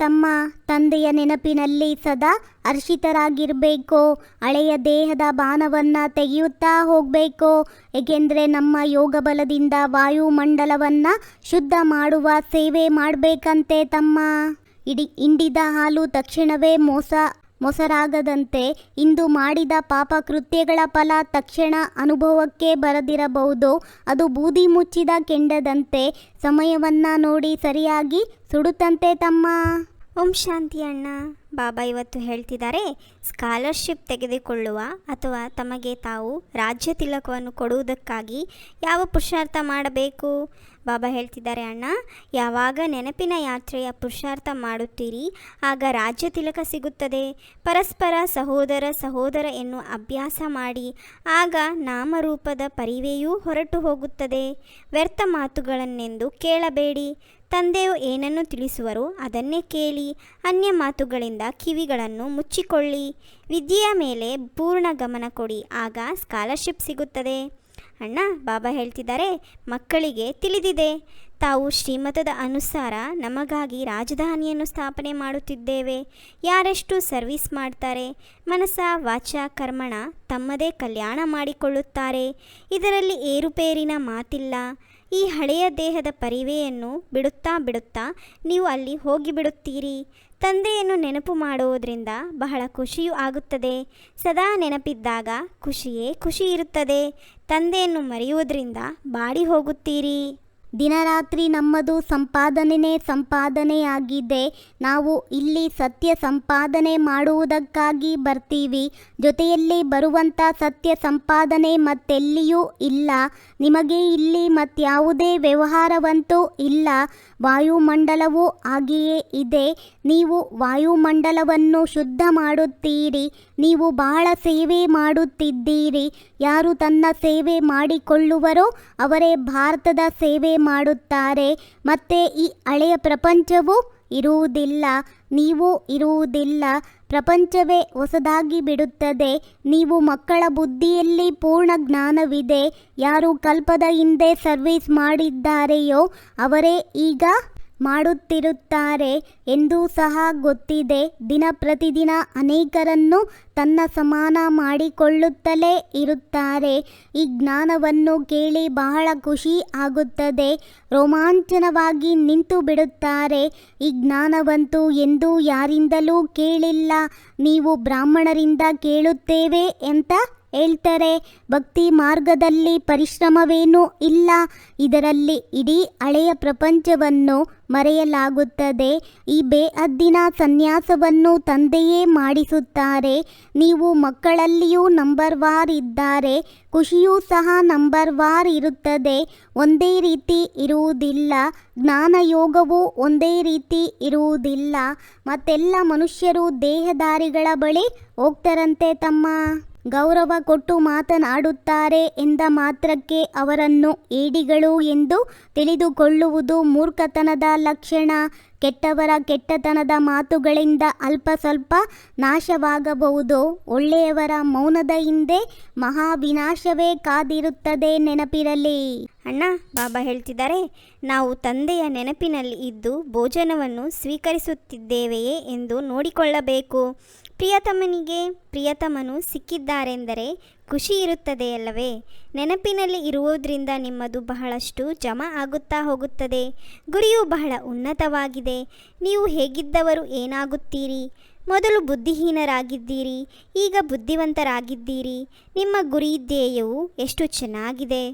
ತಮ್ಮ ತಂದೆಯ ನೆನಪಿನಲ್ಲಿ ಸದಾ ಹರ್ಷಿತರಾಗಿರಬೇಕು. ಹಳೆಯ ದೇಹದ ಬಾಣವನ್ನ ತೆಗೆಯುತ್ತಾ ಹೋಗಬೇಕು. ಏಕೆಂದರೆ ನಮ್ಮ ಯೋಗ ಬಲದಿಂದ ವಾಯುಮಂಡಲವನ್ನ ಶುದ್ಧ ಮಾಡುವ ಸೇವೆ ಮಾಡಬೇಕಂತೆ ತಮ್ಮ. ಇಡಿ, ಹಿಂಡಿದ ಹಾಲು ತಕ್ಷಣವೇ ಮೋಸ, ಮೊಸರಾಗದಂತೆ ಇಂದು ಮಾಡಿದ ಪಾಪ ಕೃತ್ಯಗಳ ಫಲ ತಕ್ಷಣ ಅನುಭವಕ್ಕೆ ಬರದಿರಬಹುದು. ಅದು ಬೂದಿ ಮುಚ್ಚಿದ ಕೆಂಡದಂತೆ ಸಮಯವನ್ನ ನೋಡಿ ಸರಿಯಾಗಿ ಸುಡುತ್ತಂತೆ ತಮ್ಮ. ಓಂ ಶಾಂತಿ ಅಣ್ಣ. ಬಾಬಾ ಇವತ್ತು ಹೇಳ್ತಿದ್ದಾರೆ ಸ್ಕಾಲರ್ಶಿಪ್ ತೆಗೆದುಕೊಳ್ಳುವ ಅಥವಾ ತಮಗೆ ತಾವು ರಾಜ್ಯ ತಿಲಕವನ್ನು ಕೊಡುವುದಕ್ಕಾಗಿ ಯಾವ ಪುರುಷಾರ್ಥ ಮಾಡಬೇಕು? ಬಾಬಾ ಹೇಳ್ತಿದ್ದಾರೆ, ಅಣ್ಣ, ಯಾವಾಗ ನೆನಪಿನ ಯಾತ್ರೆಯ ಪುರುಷಾರ್ಥ ಮಾಡುತ್ತೀರಿ, ಆಗ ರಾಜ್ಯ ತಿಲಕ ಸಿಗುತ್ತದೆ. ಪರಸ್ಪರ ಸಹೋದರ ಸಹೋದರ ಎನ್ನು ಅಭ್ಯಾಸ ಮಾಡಿ, ಆಗ ನಾಮರೂಪದ ಪರಿವೆಯೂ ಹೊರಟು ಹೋಗುತ್ತದೆ. ವ್ಯರ್ಥ ಮಾತುಗಳನ್ನೆಂದು ಕೇಳಬೇಡಿ. ತಂದೆಯು ಏನನ್ನು ತಿಳಿಸುವರೋ? ಅದನ್ನೇ ಕೇಳಿ ಅನ್ಯ ಮಾತುಗಳಿಂದ ಕಿವಿಗಳನ್ನು ಮುಚ್ಚಿಕೊಳ್ಳಿ. ವಿದ್ಯೆಯ ಮೇಲೆ ಪೂರ್ಣ ಗಮನ ಕೊಡಿ, ಆಗ ಸ್ಕಾಲರ್ಶಿಪ್ ಸಿಗುತ್ತದೆ. ಅಣ್ಣ, ಬಾಬಾ ಹೇಳ್ತಿದ್ದಾರೆ, ಮಕ್ಕಳಿಗೆ ತಿಳಿದಿದೆ. ತಾವು ಶ್ರೀಮತದ ಅನುಸಾರ ನಮಗಾಗಿ ರಾಜಧಾನಿಯನ್ನು ಸ್ಥಾಪನೆ ಮಾಡುತ್ತಿದ್ದೇವೆ. ಯಾರೆಷ್ಟು ಸರ್ವಿಸ್ ಮಾಡ್ತಾರೆ? ಮನಸ ವಾಚ, ಕರ್ಮಣ ತಮ್ಮದೇ ಕಲ್ಯಾಣ ಮಾಡಿಕೊಳ್ಳುತ್ತಾರೆ. ಇದರಲ್ಲಿ ಏರುಪೇರಿನ ಮಾತಿಲ್ಲ. ಈ ಹಳೆಯ ದೇಹದ ಪರಿವೆಯನ್ನು ಬಿಡುತ್ತಾ ಬಿಡುತ್ತಾ ನೀವು ಅಲ್ಲಿ ಹೋಗಿಬಿಡುತ್ತೀರಿ. ತಂದೆಯನ್ನು ನೆನಪು ಮಾಡುವುದರಿಂದ ಬಹಳ ಖುಷಿಯೂ ಆಗುತ್ತದೆ. ಸದಾ ನೆನಪಿದ್ದಾಗ ಖುಷಿಯೇ ಖುಷಿ ಇರುತ್ತದೆ. ತಂದೆಯನ್ನು ಮರೆಯುವುದರಿಂದ ಬಾಡಿ ಹೋಗುತ್ತೀರಿ. ದಿನರಾತ್ರಿ ನಮ್ಮದು ಸಂಪಾದನೆನೇ ಸಂಪಾದನೆಯಾಗಿದೆ. ನಾವು ಇಲ್ಲಿ ಸತ್ಯ ಸಂಪಾದನೆ ಮಾಡುವುದಕ್ಕಾಗಿ ಬರ್ತೀವಿ. ಜೊತೆಯಲ್ಲಿ ಬರುವಂಥ ಸತ್ಯ ಸಂಪಾದನೆ ಮತ್ತೆಲ್ಲಿಯೂ ಇಲ್ಲ. ನಿಮಗೆ ಇಲ್ಲಿ ಮತ್ಯಾವುದೇ ವ್ಯವಹಾರವಂತೂ ಇಲ್ಲ. ವಾಯುಮಂಡಲವೂ ಹಾಗೆಯೇ ಇದೆ. ನೀವು ವಾಯುಮಂಡಲವನ್ನು ಶುದ್ಧ ಮಾಡುತ್ತೀರಿ. ನೀವು ಬಹಳ ಸೇವೆ ಮಾಡುತ್ತಿದ್ದೀರಿ. ಯಾರು ತನ್ನ ಸೇವೆ ಮಾಡಿಕೊಳ್ಳುವರೋ ಅವರೇ ಭಾರತದ ಸೇವೆ ಮಾಡುತ್ತಾರೆ. ಮತ್ತೆ ಈ ಹಳೆಯ ಪ್ರಪಂಚವು ಇರುವುದಿಲ್ಲ, ನೀವು ಇರುವುದಿಲ್ಲ. ಪ್ರಪಂಚವೇ ಹೊಸದಾಗಿ ಬಿಡುತ್ತದೆ. ನೀವು ಮಕ್ಕಳ ಬುದ್ಧಿಯಲ್ಲಿ ಪೂರ್ಣ ಜ್ಞಾನವಿದೆ. ಯಾರು ಕಲ್ಪದ ಹಿಂದೆ ಸರ್ವಿಸ್ ಮಾಡಿದ್ದಾರೆಯೋ ಅವರೇ ಈಗ ಮಾಡುತ್ತಿರುತ್ತಾರೆ ಎಂದೂ ಸಹ ಗೊತ್ತಿದೆ. ದಿನ ಪ್ರತಿದಿನ ಅನೇಕರನ್ನು ತನ್ನ ಸಮಾನ ಮಾಡಿಕೊಳ್ಳುತ್ತಲೇ ಇರುತ್ತಾರೆ. ಈ ಜ್ಞಾನವನ್ನು ಕೇಳಿ ಬಹಳ ಖುಷಿ ಆಗುತ್ತದೆ. ರೋಮಾಂಚನವಾಗಿ ನಿಂತು ಬಿಡುತ್ತಾರೆ. ಈ ಜ್ಞಾನವಂತೂ ಎಂದೂ ಯಾರಿಂದಲೂ ಕೇಳಿಲ್ಲ. ನೀವು ಬ್ರಾಹ್ಮಣರಿಂದ ಕೇಳುತ್ತೇವೆ ಅಂತ ಹೇಳ್ತಾರೆ, ಭಕ್ತಿ ಮಾರ್ಗದಲ್ಲಿ ಪರಿಶ್ರಮವೇನೂ ಇಲ್ಲ. ಇದರಲ್ಲಿ ಇಡೀ ಹಳೆಯ ಪ್ರಪಂಚವನ್ನು ಮರೆಯಲಾಗುತ್ತದೆ. ಈ ಬೇಅದ್ದಿನ ಸನ್ಯಾಸವನ್ನು ತಂದೆಯೇ ಮಾಡಿಸುತ್ತಾರೆ. ನೀವು ಮಕ್ಕಳಲ್ಲಿಯೂ ನಂಬರ್ ವಾರ್ ಇದ್ದಾರೆ. ಖುಷಿಯೂ ಸಹ ನಂಬರ್ ವಾರ್ ಇರುತ್ತದೆ. ಒಂದೇ ರೀತಿ ಇರುವುದಿಲ್ಲ. ಜ್ಞಾನಯೋಗವೂ ಒಂದೇ ರೀತಿ ಇರುವುದಿಲ್ಲ. ಮತ್ತೆಲ್ಲ ಮನುಷ್ಯರು ದೇಹದಾರಿಗಳ ಬಳಿ ಹೋಗ್ತಾರಂತೆ ತಮ್ಮ ಗೌರವ ಕೊಟ್ಟು ಮಾತನಾಡುತ್ತಾರೆ ಎಂದ ಮಾತ್ರಕ್ಕೆ ಅವರನ್ನು ಏಡಿಗಳು ಎಂದು ತಿಳಿದುಕೊಳ್ಳುವುದು ಮೂರ್ಖತನದ ಲಕ್ಷಣ. ಕೆಟ್ಟವರ ಕೆಟ್ಟತನದ ಮಾತುಗಳಿಂದ ಅಲ್ಪ ಸ್ವಲ್ಪ ನಾಶವಾಗಬಹುದು. ಒಳ್ಳೆಯವರ ಮೌನದ ಹಿಂದೆ ಮಹಾವಿನಾಶವೇ ಕಾದಿರುತ್ತದೆ ನೆನಪಿರಲಿ. ಅಣ್ಣ, ಬಾಬಾ ಹೇಳ್ತಿದ್ದಾರೆ, ನಾವು ತಂದೆಯ ನೆನಪಿನಲ್ಲಿ ಇದ್ದು ಭೋಜನವನ್ನು ಸ್ವೀಕರಿಸುತ್ತಿದ್ದೇವೆಯೇ ಎಂದು ನೋಡಿಕೊಳ್ಳಬೇಕು. ಪ್ರಿಯತಮನಿಗೆ ಪ್ರಿಯತಮನು ಸಿಕ್ಕಿದ್ದಾರೆಂದರೆ ಖುಷಿ ಇರುತ್ತದೆಯಲ್ಲವೇ ನೆನಪಿನಲ್ಲಿ ಇರುವುದರಿಂದ ನಿಮ್ಮದು ಬಹಳಷ್ಟು ಜಮಾ ಆಗುತ್ತಾ ಹೋಗುತ್ತದೆ. ಗುರಿಯು ಬಹಳ ಉನ್ನತವಾಗಿದೆ. ನೀವು ಹೇಗಿದ್ದವರು ಏನಾಗುತ್ತೀರಿ? ಮೊದಲು ಬುದ್ಧಿಹೀನರಾಗಿದ್ದೀರಿ, ಈಗ ಬುದ್ಧಿವಂತರಾಗಿದ್ದೀರಿ. ನಿಮ್ಮ ಗುರಿ ಧ್ಯೇಯವು ಎಷ್ಟು ಚೆನ್ನಾಗಿದೆ.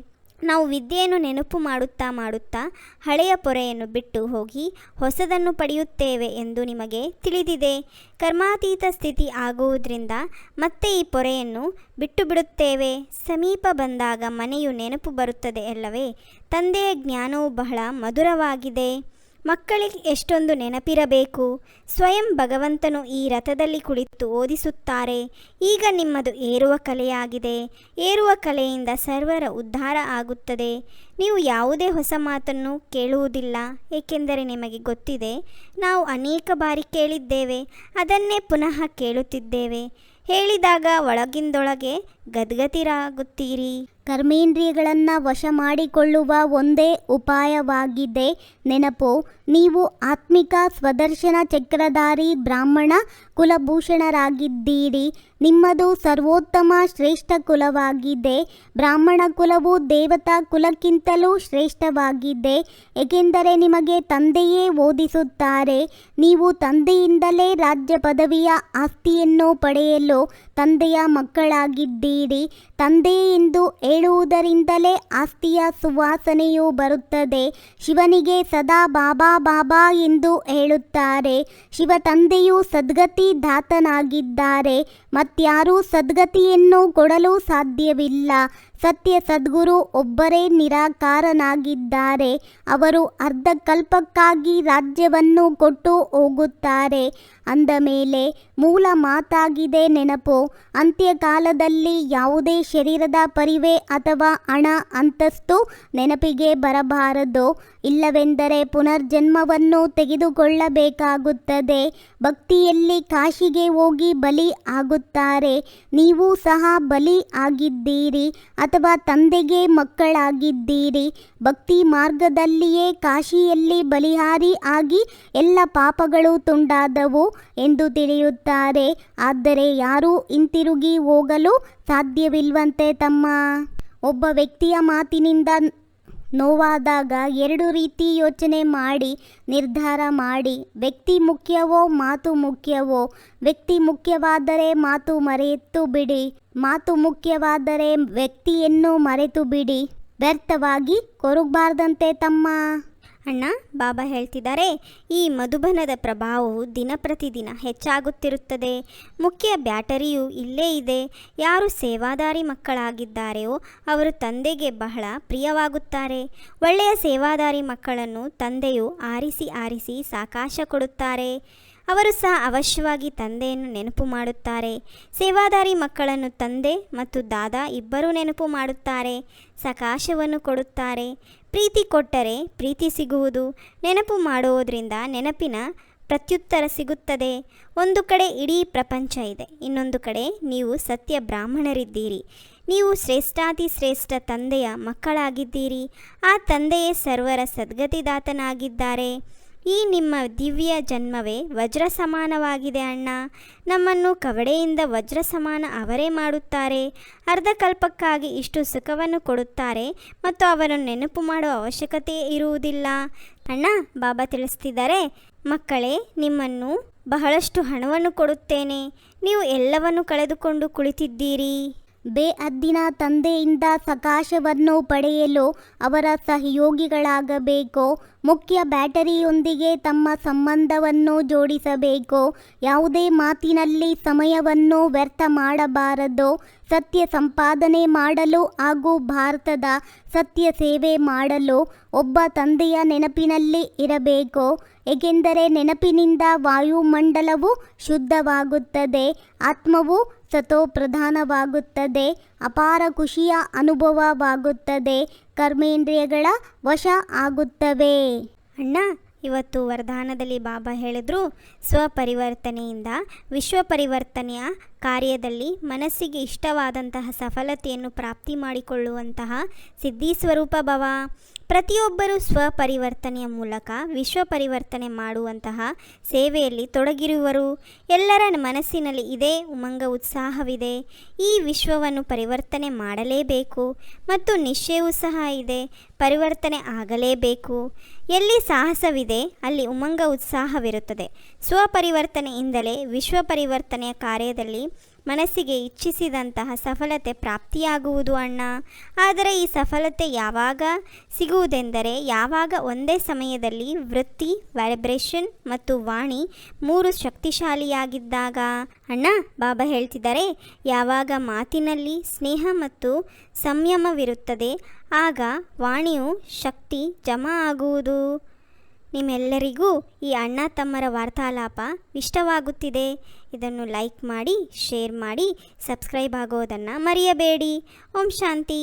ನಾವು ವಿದ್ಯೆಯನ್ನು ನೆನಪು ಮಾಡುತ್ತಾ ಮಾಡುತ್ತಾ ಹಳೆಯ ಪೊರೆಯನ್ನು ಬಿಟ್ಟು ಹೋಗಿ ಹೊಸದನ್ನು ಪಡೆಯುತ್ತೇವೆ ಎಂದು ನಿಮಗೆ ತಿಳಿದಿದೆ. ಕರ್ಮಾತೀತ ಸ್ಥಿತಿ ಆಗುವುದರಿಂದ ಮತ್ತೆ ಈ ಪೊರೆಯನ್ನು ಬಿಟ್ಟು ಬಿಡುತ್ತೇವೆ ಸಮೀಪ ಬಂದಾಗ ಮನೆಯು ನೆನಪು ಬರುತ್ತದೆ ಅಲ್ಲವೇ? ತಂದೆಯ ಜ್ಞಾನವು ಬಹಳ ಮಧುರವಾಗಿದೆ. ಮಕ್ಕಳಿಗೆ ಎಷ್ಟೊಂದು ನೆನಪಿರಬೇಕು. ಸ್ವಯಂ ಭಗವಂತನು ಈ ರಥದಲ್ಲಿ ಕುಳಿತು ಓದಿಸುತ್ತಾರೆ. ಈಗ ನಿಮ್ಮದು ಏರುವ ಕಲೆಯಾಗಿದೆ. ಏರುವ ಕಲೆಯಿಂದ ಸರ್ವರ ಉದ್ಧಾರ ಆಗುತ್ತದೆ. ನೀವು ಯಾವುದೇ ಹೊಸ ಮಾತನ್ನು ಕೇಳುವುದಿಲ್ಲ. ಏಕೆಂದರೆ ನಿಮಗೆ ಗೊತ್ತಿದೆ, ನಾವು ಅನೇಕ ಬಾರಿ ಕೇಳಿದ್ದೇವೆ, ಅದನ್ನೇ ಪುನಃ ಕೇಳುತ್ತಿದ್ದೇವೆ. ಹೇಳಿದಾಗ ಒಳಗಿಂದೊಳಗೆ ಗದ್ಗತಿರಾಗುತ್ತೀರಿ. ಕರ್ಮೇಂದ್ರಿಯಗಳನ್ನು ವಶ ಮಾಡಿಕೊಳ್ಳುವ ಒಂದೇ ಉಪಾಯವಾಗಿದೆ. ನೆನಪು, ನೀವು ಆತ್ಮಿಕ ಸ್ವದರ್ಶನ ಚಕ್ರಧಾರಿ ಬ್ರಾಹ್ಮಣ ಕುಲಭೂಷಣರಾಗಿದ್ದೀರಿ. ನಿಮ್ಮದು ಸರ್ವೋತ್ತಮ ಶ್ರೇಷ್ಠ ಕುಲವಾಗಿದೆ. ಬ್ರಾಹ್ಮಣ ಕುಲವು ದೇವತಾ ಕುಲಕ್ಕಿಂತಲೂ ಶ್ರೇಷ್ಠವಾಗಿದೆ. ಏಕೆಂದರೆ ನಿಮಗೆ ತಂದೆಯೇ ಓದಿಸುತ್ತಾರೆ. ನೀವು ತಂದೆಯಿಂದಲೇ ರಾಜ್ಯ ಪದವಿಯ ಆಸ್ತಿಯನ್ನು ಪಡೆಯಲು ತಂದೆಯ ಮಕ್ಕಳಾಗಿದ್ದೀರಿ. ತಂದೆ ಎಂದು ಹೇಳುವುದರಿಂದಲೇ ಆಸ್ತಿಯ ಸುವಾಸನೆಯು ಬರುತ್ತದೆ. ಶಿವನಿಗೆ ಸದಾ ಬಾಬಾ ಬಾಬಾ ಎಂದು ಹೇಳುತ್ತಾರೆ. ಶಿವ ತಂದೆಯು ಸದ್ಗತಿ ದಾತನಾಗಿದ್ದಾರೆ. ಮತ್ಯಾರೂ ಸದ್ಗತಿಯನ್ನು ಕೊಡಲು ಸಾಧ್ಯವಿಲ್ಲ. ಸತ್ಯ ಸದ್ಗುರು ಒಬ್ಬರೇ ನಿರಾಕಾರನಾಗಿದ್ದಾರೆ. ಅವರು ಅರ್ಧಕಲ್ಪಕ್ಕಾಗಿ ರಾಜ್ಯವನ್ನು ಕೊಟ್ಟು ಹೋಗುತ್ತಾರೆ. ಅಂದ ಮೇಲೆ, ಮೂಲ ಮಾತಾಗಿದೆ ನೆನಪು. ಅಂತ್ಯಕಾಲದಲ್ಲಿ ಯಾವುದೇ ಶರೀರದ ಪರಿವೆ ಅಥವಾ ಹಣ ಅಂತಸ್ತು ನೆನಪಿಗೆ ಬರಬಾರದು. ಇಲ್ಲವೆಂದರೆ ಪುನರ್ಜನ್ಮವನ್ನು ತೆಗೆದುಕೊಳ್ಳಬೇಕಾಗುತ್ತದೆ. ಭಕ್ತಿಯಲ್ಲಿ ಕಾಶಿಗೆ ಹೋಗಿ ಬಲಿ ಆಗುತ್ತಾರೆ. ನೀವು ಸಹ ಬಲಿ ಆಗಿದ್ದೀರಿ ಅಥವಾ ತಂದೆಗೆ ಮಕ್ಕಳಾಗಿದ್ದೀರಿ. ಭಕ್ತಿ ಮಾರ್ಗದಲ್ಲಿಯೇ ಕಾಶಿಯಲ್ಲಿ ಬಲಿಹಾರಿ ಆಗಿ ಎಲ್ಲ ಪಾಪಗಳು ತುಂಡಾದವು ಎಂದು ತಿಳಿಯುತ್ತಾರೆ. ಆದರೆ ಯಾರೂ ಹಿಂತಿರುಗಿ ಹೋಗಲು ಸಾಧ್ಯವಿಲ್ವಂತೆ ತಮ್ಮ ಒಬ್ಬ ವ್ಯಕ್ತಿಯ ಮಾತಿನಿಂದ ನೋವಾದಾಗ ಎರಡು ರೀತಿ ಯೋಚನೆ ಮಾಡಿ, ನಿರ್ಧಾರ ಮಾಡಿ. ವ್ಯಕ್ತಿ ಮುಖ್ಯವೋ, ಮಾತು ಮುಖ್ಯವೋ? ವ್ಯಕ್ತಿ ಮುಖ್ಯವಾದರೆ ಮಾತು ಮರೆತು ಬಿಡಿ. ಮಾತು ಮುಖ್ಯವಾದರೆ ವ್ಯಕ್ತಿಯನ್ನು ಮರೆತು ಬಿಡಿ. ವ್ಯರ್ಥವಾಗಿ ಕೊರಗಬಾರ್ದಂತೆ ತಮ್ಮ ಅಣ್ಣ, ಬಾಬಾ ಹೇಳ್ತಿದ್ದಾರೆ, ಈ ಮಧುಬನದ ಪ್ರಭಾವವು ದಿನ ಪ್ರತಿದಿನ ಹೆಚ್ಚಾಗುತ್ತಿರುತ್ತದೆ. ಮುಖ್ಯ ಬ್ಯಾಟರಿಯು ಇಲ್ಲೇ ಇದೆ. ಯಾರು ಸೇವಾದಾರಿ ಮಕ್ಕಳಾಗಿದ್ದಾರೆಯೋ ಅವರು ತಂದೆಗೆ ಬಹಳ ಪ್ರಿಯವಾಗುತ್ತಾರೆ. ಒಳ್ಳೆಯ ಸೇವಾದಾರಿ ಮಕ್ಕಳನ್ನು ತಂದೆಯು ಆರಿಸಿ ಆರಿಸಿ ಸಾಕಾಶ ಕೊಡುತ್ತಾರೆ. ಅವರು ಸಹ ಅವಶ್ಯವಾಗಿ ತಂದೆಯನ್ನು ನೆನಪು ಮಾಡುತ್ತಾರೆ. ಸೇವಾದಾರಿ ಮಕ್ಕಳನ್ನು ತಂದೆ ಮತ್ತು ದಾದಾ ಇಬ್ಬರೂ ನೆನಪು ಮಾಡುತ್ತಾರೆ. ಸಕಾಶವನ್ನು ಕೊಡುತ್ತಾರೆ. ಪ್ರೀತಿ ಕೊಟ್ಟರೆ ಪ್ರೀತಿ ಸಿಗುವುದು ನೆನಪು ಮಾಡುವುದರಿಂದ ನೆನಪಿನ ಪ್ರತ್ಯುತ್ತರ ಸಿಗುತ್ತದೆ. ಒಂದು ಕಡೆ ಇಡೀ ಪ್ರಪಂಚ ಇದೆ. ಇನ್ನೊಂದು ಕಡೆ ನೀವು ಸತ್ಯ ಬ್ರಾಹ್ಮಣರಿದ್ದೀರಿ. ನೀವು ಶ್ರೇಷ್ಠಾತಿ ಶ್ರೇಷ್ಠ ತಂದೆಯ ಮಕ್ಕಳಾಗಿದ್ದೀರಿ. ಆ ತಂದೆಯೇ ಸರ್ವರ ಸದ್ಗತಿದಾತನಾಗಿದ್ದಾರೆ. ಈ ನಿಮ್ಮ ದಿವ್ಯ ಜನ್ಮವೇ ವಜ್ರ ಸಮಾನವಾಗಿದೆ ಅಣ್ಣ. ನಮ್ಮನ್ನು ಕವಡೆಯಿಂದ ವಜ್ರ ಸಮಾನ ಅವರೇ ಮಾಡುತ್ತಾರೆ. ಅರ್ಧಕಲ್ಪಕ್ಕಾಗಿ ಇಷ್ಟು ಸುಖವನ್ನು ಕೊಡುತ್ತಾರೆ ಮತ್ತು ಅವರನ್ನು ನೆನಪು ಮಾಡುವ ಅವಶ್ಯಕತೆ ಇರುವುದಿಲ್ಲ. ಅಣ್ಣ, ಬಾಬಾ ತಿಳಿಸ್ತಿದ್ದಾರೆ, ಮಕ್ಕಳೇ, ನಿಮ್ಮನ್ನು ಬಹಳಷ್ಟು ಹಣವನ್ನು ಕೊಡುತ್ತೇನೆ. ನೀವು ಎಲ್ಲವನ್ನು ಕಳೆದುಕೊಂಡು ಕುಳಿತಿದ್ದೀರಿ. ಬೇಅದ್ದಿನ ತಂದೆಯಿಂದ ಸಕಾಶವನ್ನು ಪಡೆಯಲು ಅವರ ಸಹಯೋಗಿಗಳಾಗಬೇಕು, ಮುಖ್ಯ ಬ್ಯಾಟರಿಯೊಂದಿಗೆ ತಮ್ಮ ಸಂಬಂಧವನ್ನು ಜೋಡಿಸಬೇಕು, ಯಾವುದೇ ಮಾತಿನಲ್ಲಿ ಸಮಯವನ್ನು ವ್ಯರ್ಥ ಮಾಡಬಾರದು, ಸತ್ಯ ಸಂಪಾದನೆ ಮಾಡಲು ಹಾಗೂ ಭಾರತದ ಸತ್ಯ ಸೇವೆ ಮಾಡಲು ಒಬ್ಬ ತಂದೆಯ ನೆನಪಿನಲ್ಲಿ ಇರಬೇಕು, ಏಕೆಂದರೆ ನೆನಪಿನಿಂದ ವಾಯುಮಂಡಲವು ಶುದ್ಧವಾಗುತ್ತದೆ, ಆತ್ಮವು ಸತೋ ಪ್ರಧಾನವಾಗುತ್ತದೆ, ಅಪಾರ ಖುಷಿಯ ಅನುಭವವಾಗುತ್ತದೆ, ಕರ್ಮೇಂದ್ರಿಯಗಳ ವಶ ಆಗುತ್ತವೆ. ಅಣ್ಣ, ಇವತ್ತು ವರದಾನದಲ್ಲಿ ಬಾಬಾ ಹೇಳಿದ್ರು ಸ್ವಪರಿವರ್ತನೆಯಿಂದ ವಿಶ್ವ ಪರಿವರ್ತನೆಯ ಕಾರ್ಯದಲ್ಲಿ ಮನಸ್ಸಿಗೆ ಇಷ್ಟವಾದಂತಹ ಸಫಲತೆಯನ್ನು ಪ್ರಾಪ್ತಿ ಮಾಡಿಕೊಳ್ಳುವಂತಹ ಸಿದ್ಧಿ ಸ್ವರೂಪ ಭವ. ಪ್ರತಿಯೊಬ್ಬರೂ ಸ್ವಪರಿವರ್ತನೆಯ ಮೂಲಕ ವಿಶ್ವ ಪರಿವರ್ತನೆ ಮಾಡುವಂತಹ ಸೇವೆಯಲ್ಲಿ ತೊಡಗಿರುವರು. ಎಲ್ಲರ ಮನಸ್ಸಿನಲ್ಲಿ ಇದೇ ಉಮಂಗ ಉತ್ಸಾಹವಿದೆ. ಈ ವಿಶ್ವವನ್ನು ಪರಿವರ್ತನೆ ಮಾಡಲೇಬೇಕು. ಮತ್ತು ನಿಶ್ಚಯವೂ ಸಹ ಇದೆ. ಪರಿವರ್ತನೆ ಆಗಲೇಬೇಕು. ಎಲ್ಲಿ ಸಾಹಸವಿದೆ, ಅಲ್ಲಿ ಉಮಂಗ ಉತ್ಸಾಹವಿರುತ್ತದೆ. ಸ್ವಪರಿವರ್ತನೆಯಿಂದಲೇ ವಿಶ್ವ ಪರಿವರ್ತನೆಯ ಕಾರ್ಯದಲ್ಲಿ ಮನಸ್ಸಿಗೆ ಇಚ್ಛಿಸಿದಂತಹ ಸಫಲತೆ ಪ್ರಾಪ್ತಿಯಾಗುವುದು ಅಣ್ಣ. ಆದರೆ ಈ ಸಫಲತೆ ಯಾವಾಗ ಸಿಗುವುದೆಂದರೆ ಯಾವಾಗ ಒಂದೇ ಸಮಯದಲ್ಲಿ ವೃತ್ತಿ ವೈಬ್ರೇಷನ್ ಮತ್ತು ವಾಣಿ ಮೂರು ಶಕ್ತಿಶಾಲಿಯಾಗಿದ್ದಾಗ. ಅಣ್ಣ, ಬಾಬಾ ಹೇಳ್ತಿದ್ದಾರೆ, ಯಾವಾಗ ಮಾತಿನಲ್ಲಿ ಸ್ನೇಹ ಮತ್ತು ಸಂಯಮವಿರುತ್ತದೆ, ಆಗ ವಾಣಿಯು ಶಕ್ತಿ ಜಮಾ ಆಗುವುದು. ನಿಮ್ಮೆಲ್ಲರಿಗೂ ಈ ಅಣ್ಣ ತಮ್ಮರ ವಾರ್ತಾಲಾಪ ಇಷ್ಟವಾಗುತ್ತಿದೆ. ಇದನ್ನು ಲೈಕ್ ಮಾಡಿ, ಶೇರ್ ಮಾಡಿ, ಸಬ್ಸ್ಕ್ರೈಬ್ ಆಗೋದನ್ನು ಮರೆಯಬೇಡಿ. ಓಂ ಶಾಂತಿ.